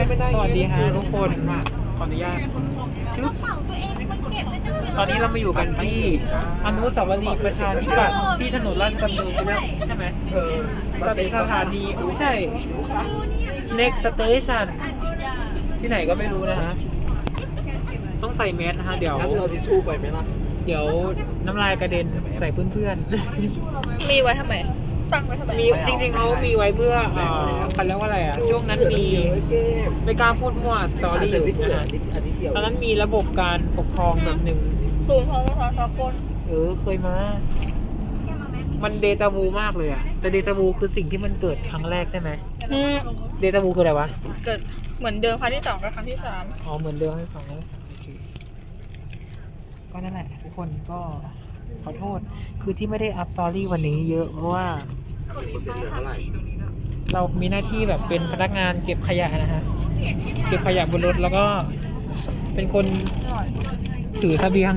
สวัสดีฮะทุกคนขออนุญาตชึบเป่าตัวเองมันเก็บได้ตั้งเยอะตอนนี้เรามาอยู่กันที่อนุสาวรีย์ประชาธิปัตย์ที่ถนนราชดำเนินใช่ไหมใช่ไหมสถานีไม่ใช่ next station ที่ไหนก็ไม่รู้นะฮะต้องใส่แมสนะฮะเดี๋ยวงั้นเราทิชชู่ไปไหมล่ะเดี๋ยวน้ำลายกระเด็นใส่เพื่อนมีไว้ทำไม ตั้งไว้ทำไมๆมีจริงๆเขามีไว้เพื่อเอ่อเขาเรียกว่าอะไรอะช่วงนั้นมีเกมไม่กล้าพูดมั่วสตอรี่อยู่นะฮะอันนี้เดียวตอนนั้นมีระบบการปกครองแบบหนึ่งศูนย์พอทสกลเออเคยมา มันเดจาวูมากเลยอะแต่เดจาวูคือสิ่งที่มันเกิดครั้งแรกใช่ไหมอืมเดจาวูคืออะไรวะเกิดเหมือนเดิมครั้งที่สองกับครั้งที่สามอ๋อเหมือนเดิมให้ฟังแล้วโอเคก็นั่นแหละทุกคนก็ ขอโทษ คือที่ไม่ได้อัพสตอรี่วันนี้เยอะเพราะว่า เรามีหน้าที่แบบเป็นพนักงานเก็บขยะนะฮะ เก็บขยะบนรถแล้วก็เป็นคนถือเบียง